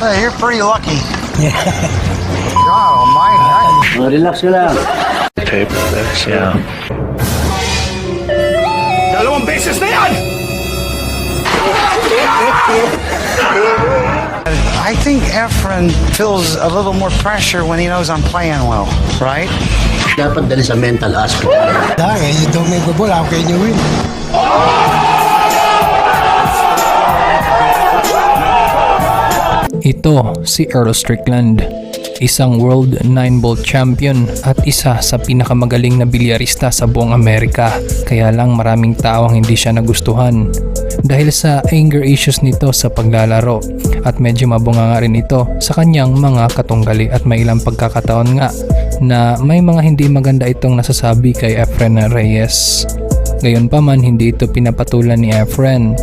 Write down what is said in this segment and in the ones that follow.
Hey, you're pretty lucky. Yeah. God almighty. Oh, relax ka lang. Tape, that's, yeah. Dalawang beses na yan! I think Efren feels a little more pressure when he knows I'm playing well, right? Dapat dali sa mental hospital. Dahil yung Domingo Ball, how can you win? Ito si Earl Strickland, isang World 9-Ball Champion at isa sa pinakamagaling na bilyarista sa buong Amerika. Kaya lang maraming tao ang hindi siya nagustuhan dahil sa anger issues nito sa paglalaro at medyo mabunga nga rin ito sa kanyang mga katunggali at may ilang pagkakataon nga na may mga hindi maganda itong nasasabi kay Efren Reyes. Gayon pa man hindi ito pinapatulan ni Efren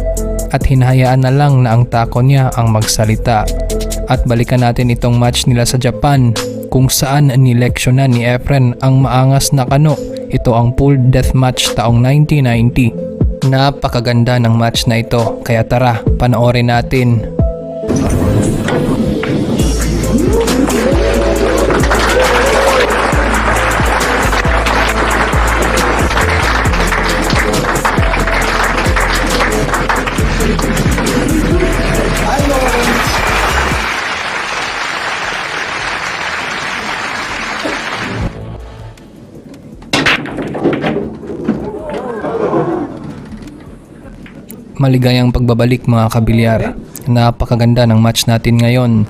at hinahayaan na lang na ang tako niya ang magsalita. At balikan natin itong match nila sa Japan kung saan nileksyonan ni Efren ang maangas na kano. Ito ang pool death match taong 1990. Napakaganda ng match na ito kaya tara panoorin natin. Maligayang pagbabalik mga kabilyar. Napakaganda ng match natin ngayon.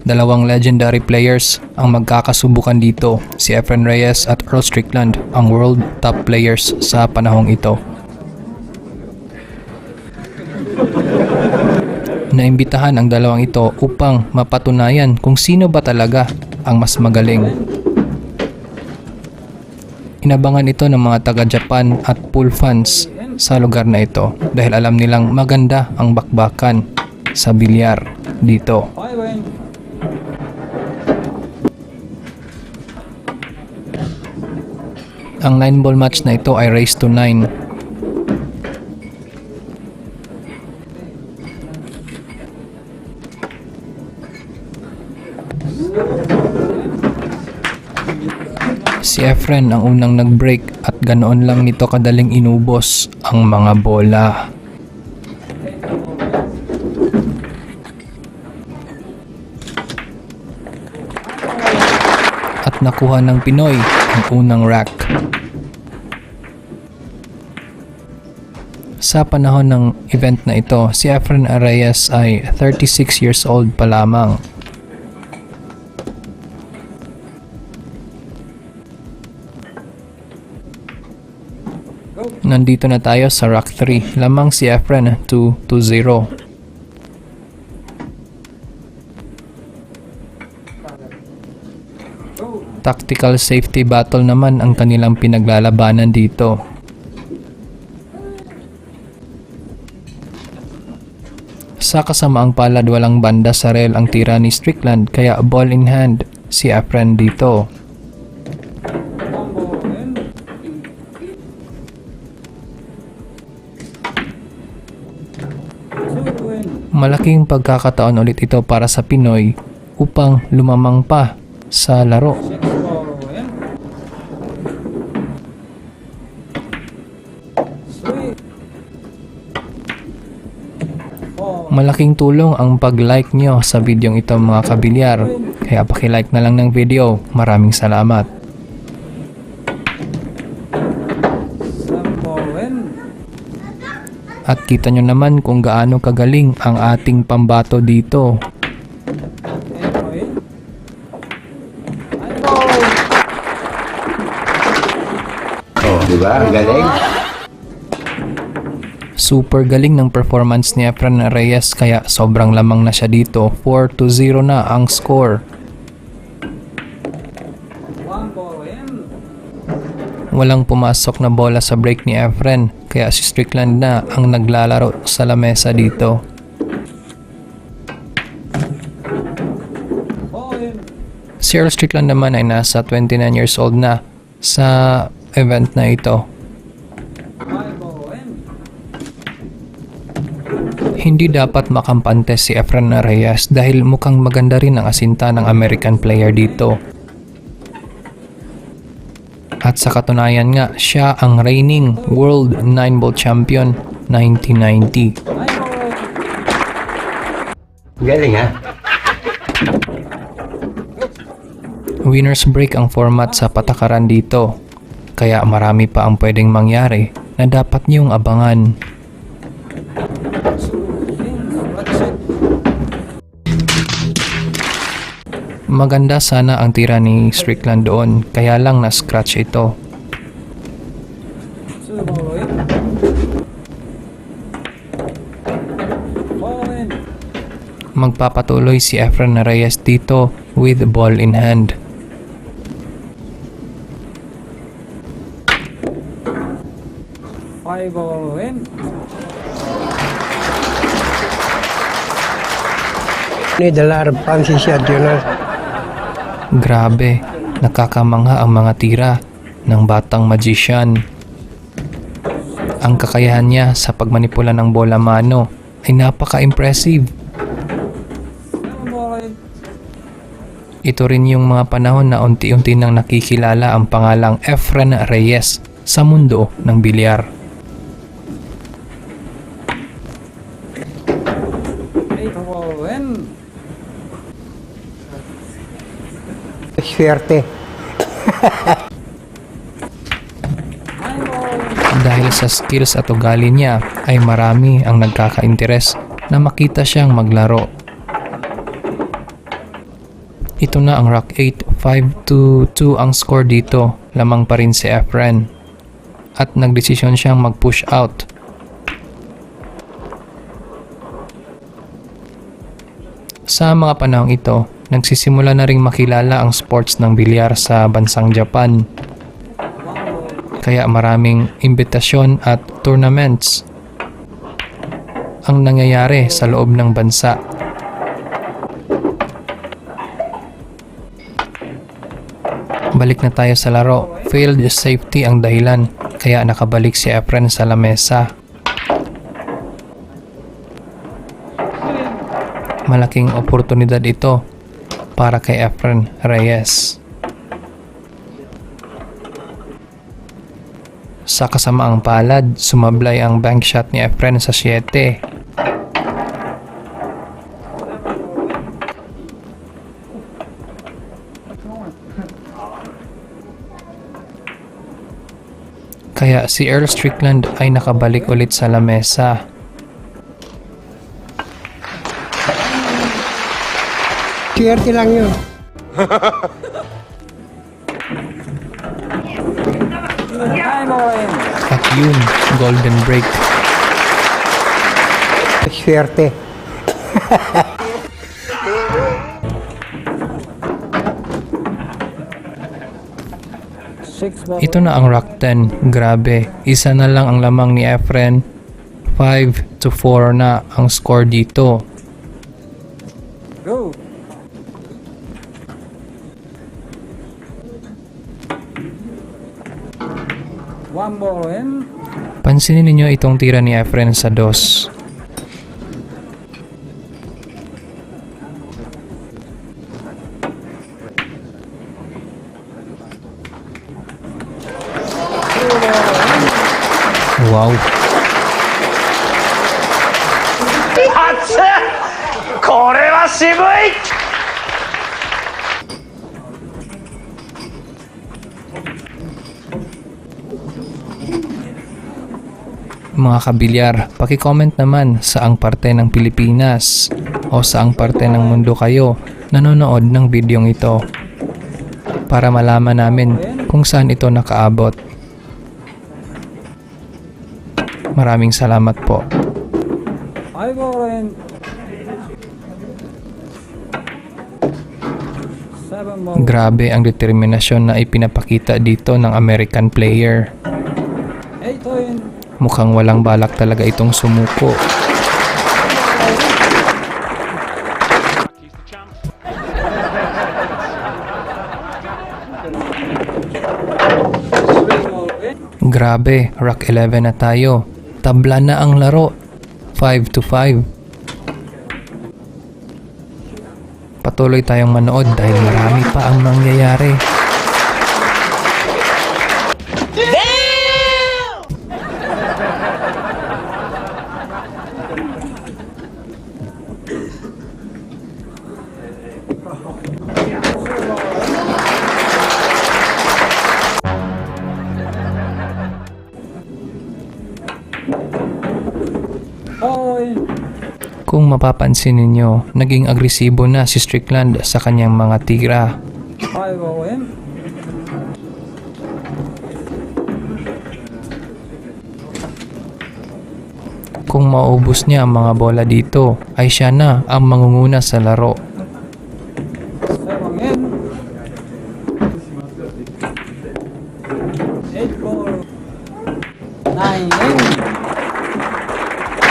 Dalawang legendary players ang magkakasubukan dito, si Efren Reyes at Earl Strickland, ang world top players sa panahong ito. Naimbitahan ang dalawang ito upang mapatunayan kung sino ba talaga ang mas magaling. Inabangan ito ng mga taga-Japan at pool fans sa lugar na ito dahil alam nilang maganda ang bakbakan sa bilyar dito. Ang 9 ball match na ito ay race to 9. Si Efren ang unang nag-break at ganoon lang nito kadaling inubos ang mga bola. At nakuha ng Pinoy ang unang rack. Sa panahon ng event na ito, si Efren Arayas ay 36 years old pa lamang. Nandito na tayo sa Rock 3. Lamang si Efren 2-0. Tactical safety battle naman ang kanilang pinaglalabanan dito. Sa kasamaang palad walang banda sa rel ang tira ni Strickland kaya ball in hand si Efren dito. Malaking pagkakataon ulit ito para sa Pinoy upang lumamang pa sa laro. Malaking tulong ang pag-like nyo sa video ito mga kabilyar. Kaya paki-like na lang ng video. Maraming salamat. At kita nyo naman kung gaano kagaling ang ating pambato dito. Oh, di ba? Ang galing. Super galing ng performance ni Efren Reyes kaya sobrang lamang na siya dito. 4 to 0 na ang score. Walang pumasok na bola sa break ni Efren kaya si Strickland na ang naglalaro sa lamesa dito. Si Earl Strickland naman ay nasa 29 years old na sa event na ito. Hindi dapat makampante si Efren Reyes dahil mukhang maganda rin ang asinta ng American player dito. At sa katunayan nga, siya ang reigning World 9-Ball Champion 1990. Galing ha? Winner's break ang format sa patakaran dito. Kaya marami pa ang pwedeng mangyari na dapat niyong abangan. Maganda sana ang tira ni Strickland doon, kaya lang na-scratch ito. Magpapatuloy si Efren Reyes dito with ball in hand. Five ball in. Need a lot of you know. Grabe, nakakamangha ang mga tira ng batang magician. Ang kakayahan niya sa pagmanipula ng bola mano ay napaka-impressive. Ito rin yung mga panahon na unti-unti nang nakikilala ang pangalang Efren Reyes sa mundo ng bilyar. Eight ball in. Swerte. Dahil sa skills at ugali niya ay marami ang nagkaka-interes na makita siyang maglaro. Ito na ang Rock 8, 5 to 2 ang score dito. Lamang pa rin si Efren. At nagdesisyon siyang mag-push out. Sa mga panahong ito, nagsisimula na ring makilala ang sports ng bilyar sa bansang Japan kaya maraming imbitasyon at tournaments ang nangyayari sa loob ng bansa. Balik na tayo sa laro. Failed safety ang dahilan kaya nakabalik si Efren sa lamesa. Malaking oportunidad ito para kay Efren Reyes. Sa kasamaang palad, sumablay ang bank shot ni Efren sa 7. Kaya si Earl Strickland ay nakabalik ulit sa lamesa. Swerte lang yun. At yun, golden break. Swerte. Ito na ang Rock 10. Grabe. Isa na lang ang lamang ni Efren. 5 to 4 na ang score dito. Go. Pansinin ninyo itong tira ni Efren sa dos. Wow. Atsa! Kore wa shibui! Mga kabilyar, paki-comment naman saang parte ng Pilipinas o saang parte ng mundo kayo nanonood ng bidyong ito para malaman namin kung saan ito nakaabot. Maraming salamat po. Grabe ang determinasyon na ipinapakita dito ng American player. Mukhang walang balak talaga itong sumuko. Grabe, Rock 11 na tayo. Tabla na ang laro. 5 to 5. Patuloy tayong manood dahil marami pa ang mangyayari. Kung mapapansin ninyo, naging agresibo na si Strickland sa kanyang mga tira. Five over in. Kung maubos niya ang mga bola dito, ay siya na ang mangunguna sa laro.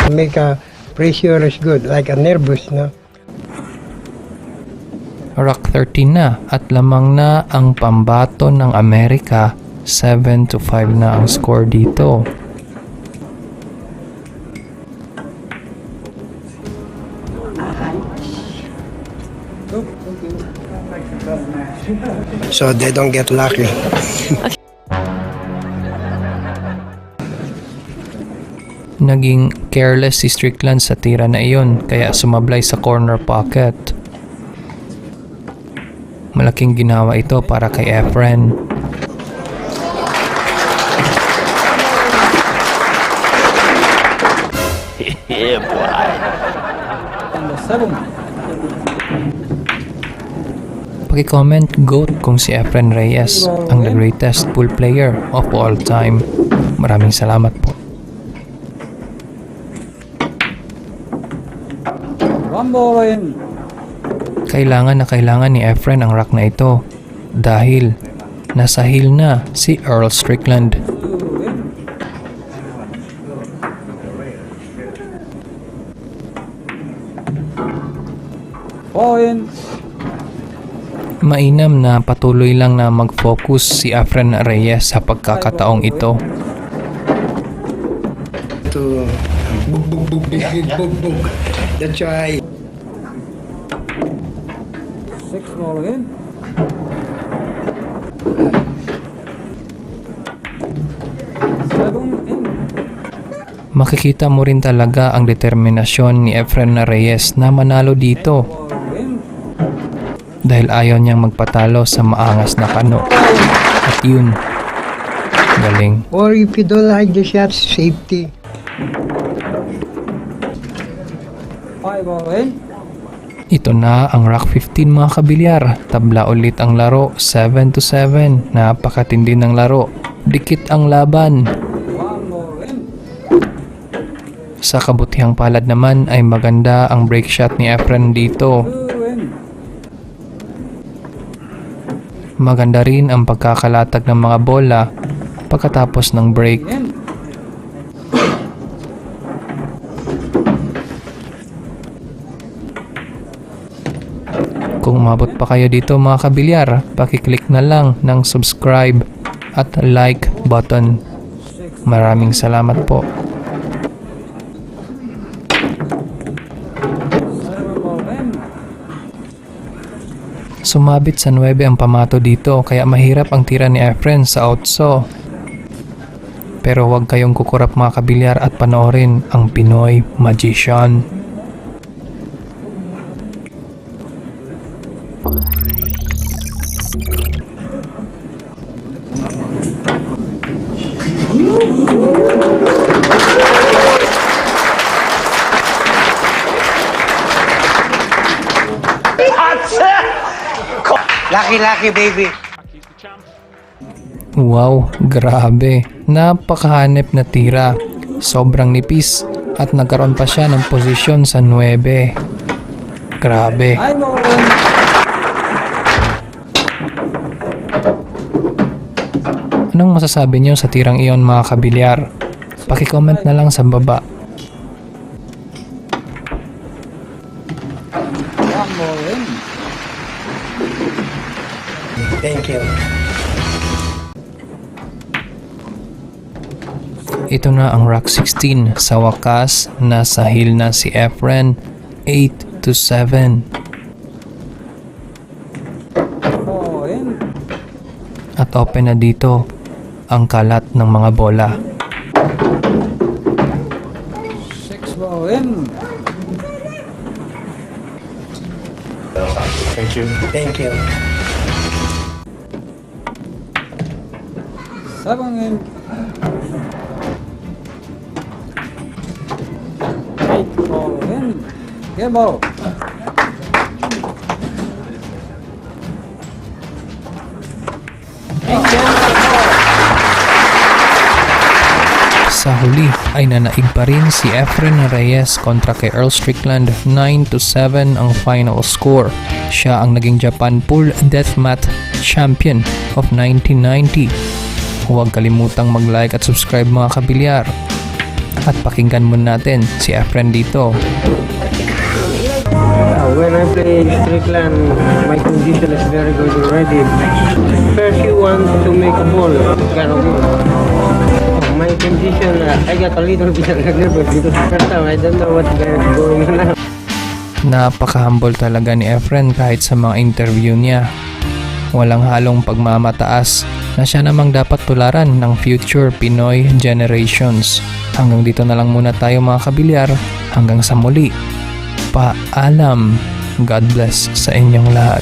Make a pressure is good, like a nervous, no? Rock 13 na at lamang na ang pambato ng Amerika. 7 to 5 na ang score dito. So they don't get lucky. Naging careless si Strickland sa tira na iyon kaya sumablay sa corner pocket. Malaking ginawa ito para kay Efren. Number seven. Paki-comment GOAT kung si Efren Reyes ang the greatest pool player of all time. Maraming salamat po. One ball in. Kailangan na kailangan ni Efren ang rock na ito dahil nasa heel na si Earl Strickland. Two in. Four in. Mainam na patuloy lang na mag-focus si Efren Reyes sa pagkakataong ito. To bug, bug, bug, big, big, bug, bug. That's why Seven in. Makikita mo rin talaga ang determinasyon ni Efren Reyes na manalo dito dahil ayaw niyang magpatalo sa maangas na kano. At yun, galing. or if you don't like the shots, safety. Five ball in. Ito na ang Rock 15 mga kabilyar. Tabla ulit ang laro, 7 to 7. Napakatindi ng laro. Dikit ang laban. Sa kabutihang palad naman ay maganda ang break shot ni Efren dito. Maganda rin ang pagkakalatag ng mga bola pagkatapos ng break. In. Kung umabot pa kayo dito mga kabilyar, pakiclick na lang ng subscribe at like button. Maraming salamat po. Sumabit sa 9 ang pamato dito kaya mahirap ang tira ni Efren sa outso. Pero huwag kayong kukurap mga kabilyar at panoorin ang Pinoy Magician. Lucky, lucky, baby. Wow, grabe. Napakahanep na tira. Sobrang nipis at nagkaroon pa siya ng posisyon sa 9. Grabe. Nine Anong masasabi niyo sa tirang iyon mga kabilyar? Paki-comment na lang sa baba. Thank you. Ito na ang Rock 16. Sa wakas, nasa heel na si Efren. 8 to 7. in. At open na dito ang kalat ng mga bola. Six ball in. Thank you. Thank you. Seven in. Eight ball in. Game ball. Ay nanaig pa rin si Efren Reyes kontra kay Earl Strickland 9 to 7 ang final score. Siya ang naging Japan Pool Deathmatch Champion of 1990. Huwag kalimutang mag-like at subscribe mga kabilyar. At pakinggan muna natin si Efren dito. Uh, when I play Strickland, my condition is very good already. First, you want to make a ball, kind of. My condition, uh, I got a little bit nervous first time I don't know what's going on. Napaka-humble talaga ni Efren kahit sa mga interview niya. Walang halong pagmamataas na siya namang dapat tularan ng future Pinoy generations. Hanggang dito na lang muna tayo mga kabilyar. Hanggang sa muli. Paalam. God bless sa inyong lahat.